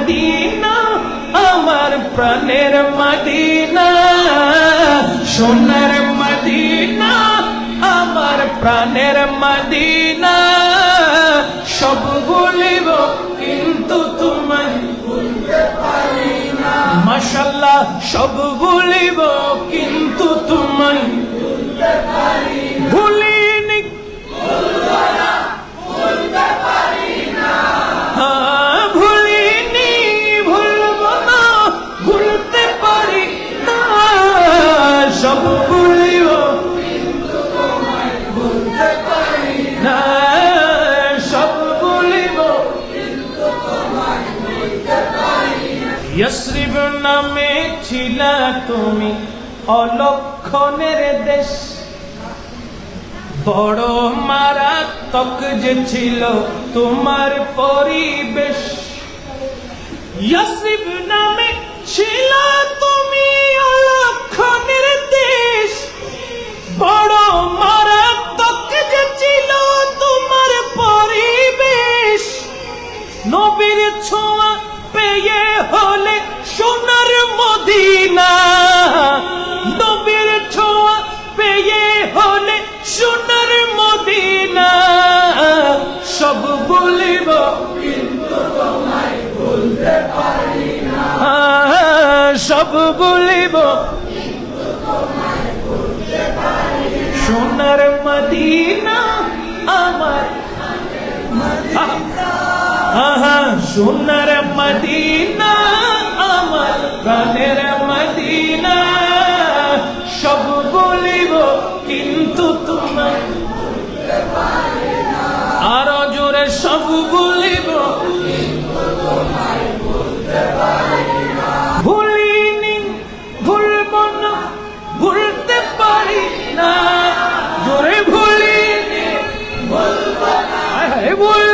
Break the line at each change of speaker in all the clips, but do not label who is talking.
Medina, আমার প্রাণের Medina. সোনার মদিনা, আমার প্রাণের মদিনা। সব বলিব কিন্তু তোমায় মাশাল্লাহ সব বলিব কিন্তু তোমায় ইয়সরিব নামে ছিল তুমি অলক্ষণের দেশ। বড় মারাত্মক যে ছিল তোমার পরিবেশ। ইয়াসরিব নামে সব বলিব, কিন্তু তোমায় বলতে পারি না। সব বলিব সোনার মদিনা আমার সোনার মদিনা আমার প্রাণের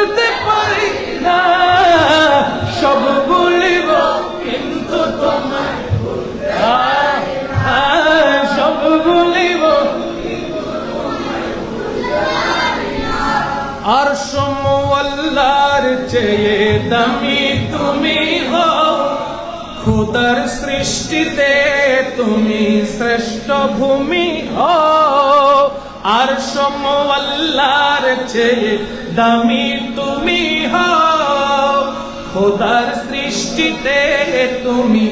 বলতে পারি না। সব বলিব, কিন্তু তোমায় সব বলিব, আর সমল্লার চেয়ে দামি তুমি হও। খুদার সৃষ্টিতে তুমি শ্রেষ্ঠ ভূমি হও। আর সমল্লার চেয়ে দামি তুমি হও খোদার সৃষ্টিতে তুমি।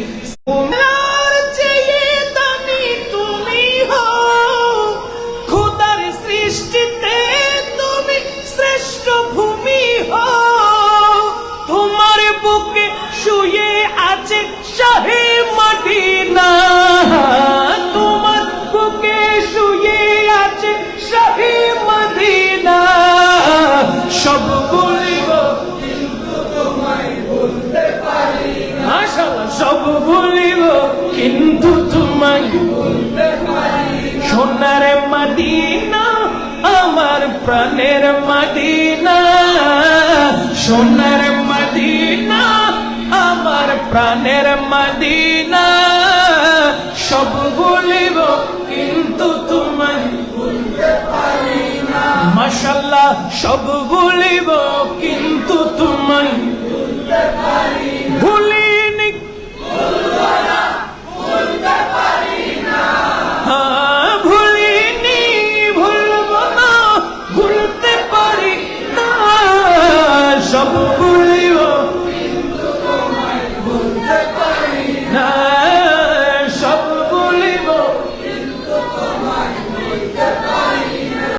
বলিব কিন্তু তোমায় বলতে পারি সোনার মদিনা, আমার প্রাণের মদিনা, সোনার মদিনা, আমার প্রাণের মদিনা। সব বলিব কিন্তু তোমায় মাশাল্লাহ সব বলিব কিন্তু তোমায়